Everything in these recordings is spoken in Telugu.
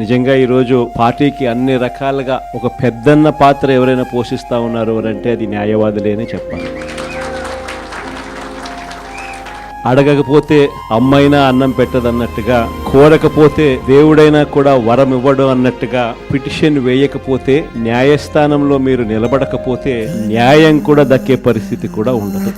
నిజంగా ఈరోజు పార్టీకి అన్ని రకాలుగా ఒక పెద్దన్న పాత్ర ఎవరైనా పోషిస్తా ఉన్నారు అంటే అది న్యాయవాదులేనే చెప్పాలి. అడగకపోతే అమ్మైనా అన్నం పెట్టదన్నట్టుగా కోరకపోతే దేవుడైనా కూడా వరం ఇవ్వడం అన్నట్టుగా పిటిషన్ వేయకపోతే న్యాయస్థానంలో మీరు నిలబడకపోతే న్యాయం కూడా దక్కే పరిస్థితి కూడా ఉండదు.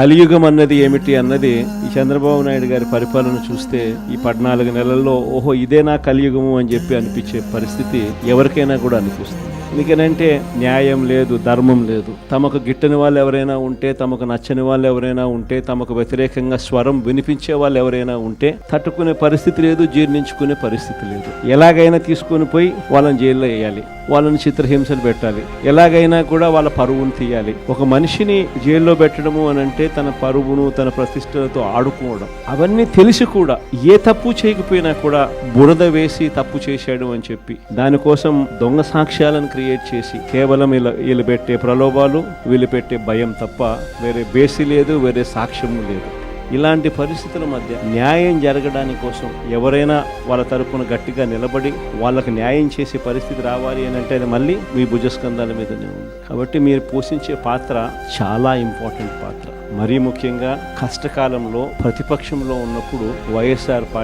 కలియుగం అన్నది ఏమిటి అన్నది ఈ చంద్రబాబు నాయుడు గారి పరిపాలన చూస్తే ఈ పద్నాలుగు నెలల్లో ఓహో ఇదేనా కలియుగము అని చెప్పి అనిపించే పరిస్థితి ఎవరికైనా కూడా అనిపిస్తుంది. ఎందుకనంటే న్యాయం లేదు ధర్మం లేదు. తమకు గిట్టని వాళ్ళు ఎవరైనా ఉంటే తమకు నచ్చని వాళ్ళు ఎవరైనా ఉంటే తమకు వ్యతిరేకంగా స్వరం వినిపించే వాళ్ళు ఎవరైనా ఉంటే తట్టుకునే పరిస్థితి లేదు జీర్ణించుకునే పరిస్థితి లేదు. ఎలాగైనా తీసుకొని పోయి వాళ్ళని జైల్లో వేయాలి వాళ్ళని చిత్రహింసలు పెట్టాలి. ఎలాగైనా కూడా వాళ్ళ పరువును తీయాలి. ఒక మనిషిని జైల్లో పెట్టడము అని అంటే తన పరువును తన ప్రతిష్టలతో ఆడుకోవడం. అవన్నీ తెలిసి కూడా ఏ తప్పు చేయకపోయినా కూడా బురద వేసి తప్పు చేశాడు అని చెప్పి దానికోసం దొంగ సాక్ష్యాలను క్రియేట్ చేసి కేవలం ఇలా వీళ్ళు పెట్టే ప్రలోభాలు వీళ్ళు పెట్టే భయం తప్ప వేరే బేసి లేదు వేరే సాక్ష్యం లేదు. ఇలాంటి పరిస్థితుల మధ్య న్యాయం జరగడానికి కోసం ఎవరైనా వాళ్ళ తరపున గట్టిగా నిలబడి వాళ్ళకి న్యాయం చేసే పరిస్థితి రావాలి అని అంటే అది మళ్ళీ మీ భుజస్కంధాల మీదనే ఉంది. కాబట్టి మీరు పోషించే పాత్ర చాలా ఇంపార్టెంట్ పాత్ర. మరీ ముఖ్యంగా కష్టకాలంలో ప్రతిపక్షంలో ఉన్నప్పుడు వైఎస్ఆర్ పార్టీ